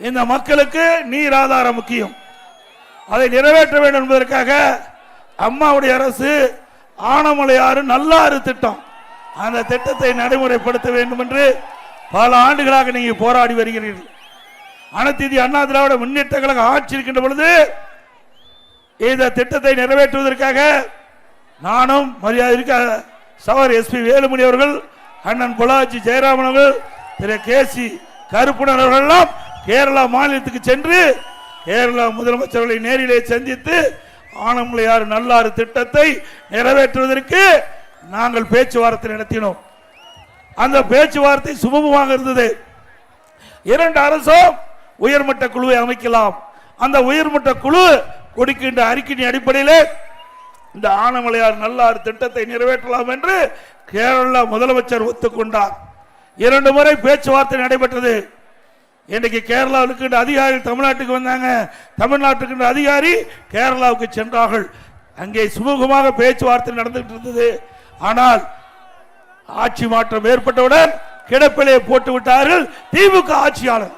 இந்த மக்களுக்கு நீர் ஆதாரம் முக்கியம். அதை நிறைவேற்ற வேண்டும் என்பதற்காக அம்மாவுடைய அரசு ஆனமலையாறு நல்லாறு திட்டம். அந்த திட்டத்தை நடைமுறைப்படுத்த வேண்டும் என்று பல ஆண்டுகளாக நீங்கள் போராடி வருகிறீர்கள். அனைத்து அண்ணா திராவிட முன்னேற்ற கழகம் ஆட்சி இருக்கின்ற பொழுது இந்த திட்டத்தை நிறைவேற்றுவதற்காக நானும் மரியாதை சவர் எஸ்பி வேலுமணி அவர்கள் அண்ணன் பொலாஜி ஜெயராமன் அவர்கள் திரு கே சி கருப்புணர் அவர்கள் எல்லாம் கேரளா மாநிலத்துக்கு சென்று கேரளா முதலமைச்சர்களை நேரிலே சந்தித்து ஆனமலையாறு நல்லாறு திட்டத்தை நிறைவேற்றுவதற்கு நாங்கள் பேச்சுவார்த்தை நடத்தினோம். அந்த பேச்சுவார்த்தை சுமூகமாக இருந்தது. இரண்டு அரசும் உயர்மட்ட குழுவை அமைக்கலாம். அந்த உயர்மட்ட குழு கொடுக்கின்ற அறிக்கையின் அடிப்படையில் இந்த ஆனமலையார் நல்லாறு திட்டத்தை நிறைவேற்றலாம் என்று கேரள முதலமைச்சர் ஒத்துக்கொண்டார். இரண்டு முறை பேச்சுவார்த்தை நடைபெற்றது. இன்றைக்கு கேரளாவில் இருக்கின்ற அதிகாரிகள் தமிழ்நாட்டுக்கு வந்தாங்க. தமிழ்நாட்டுக்கு இருக்கின்ற அதிகாரி கேரளாவுக்கு சென்றார்கள். அங்கே சுமூகமாக பேச்சுவார்த்தை நடந்துகிட்டு இருந்தது. ஆனால் ஆட்சி மாற்றம் ஏற்பட்டவுடன் கிடப்பிலே போட்டு விட்டார்கள் திமுக ஆட்சியாளர்.